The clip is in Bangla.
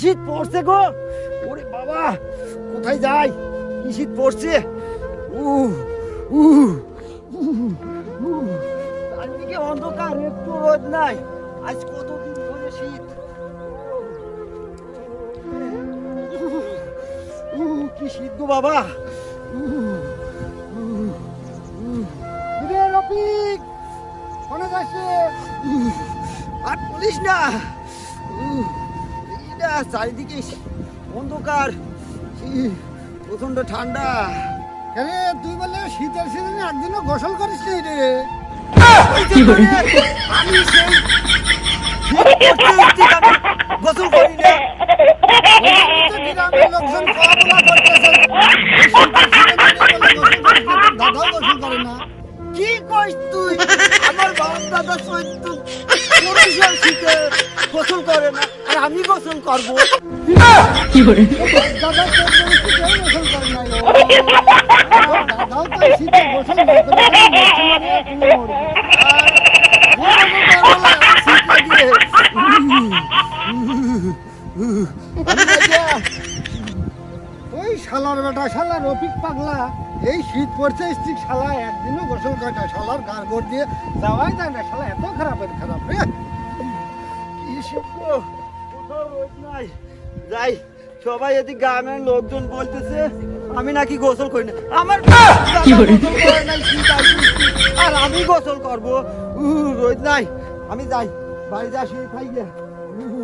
শীত পড়ছে গো। ওরে বাবা কোথায় যাই? কি শীত পড়ছে? উহ, উহ। চারদিকে অন্ধকার একটু রোদ নাই। আজ কতদিন ধরে শীত? কি শীত গো বাবা। রফিক কোনে যাচ্ছে আর বলিস না। চারিদিকে অন্ধকার। প্রচণ্ড ঠান্ডা। আরে তুই বলে শীতের সিজনে একদিনও গোসল করিস নি রে। কি করে আমি সেই শীত পড়তে উঠতে আমি গোসল করি না গ্রামের লোকজন খাওয়া বলা করতেছে। এই শীতের সিজনে বলে গোসল করিস না, তোর দাদাও গোসল করে না। কি কইস তুই? আমার বাপ দাদা সৈত্য। গোসল করে না, আর আমি গোসল করব। ওই শালার বেটা শালা রফিক পাগলা, এই শীত পড়ছে শালা একদিনও গোসল করে না, শালার গার দিয়ে যাওয়াই যায় না, শালা এত খারাপের খারাপ। রে কোথাও রোদ নাই। যাই সবাই এদিক গ্রামের লোকজন বলতেছে আমি নাকি গোসল করি না। আমার আর আমি গোসল করব। রোদ নাই। আমি যাই বাড়ি যা শুয়ে খাই গে উহ,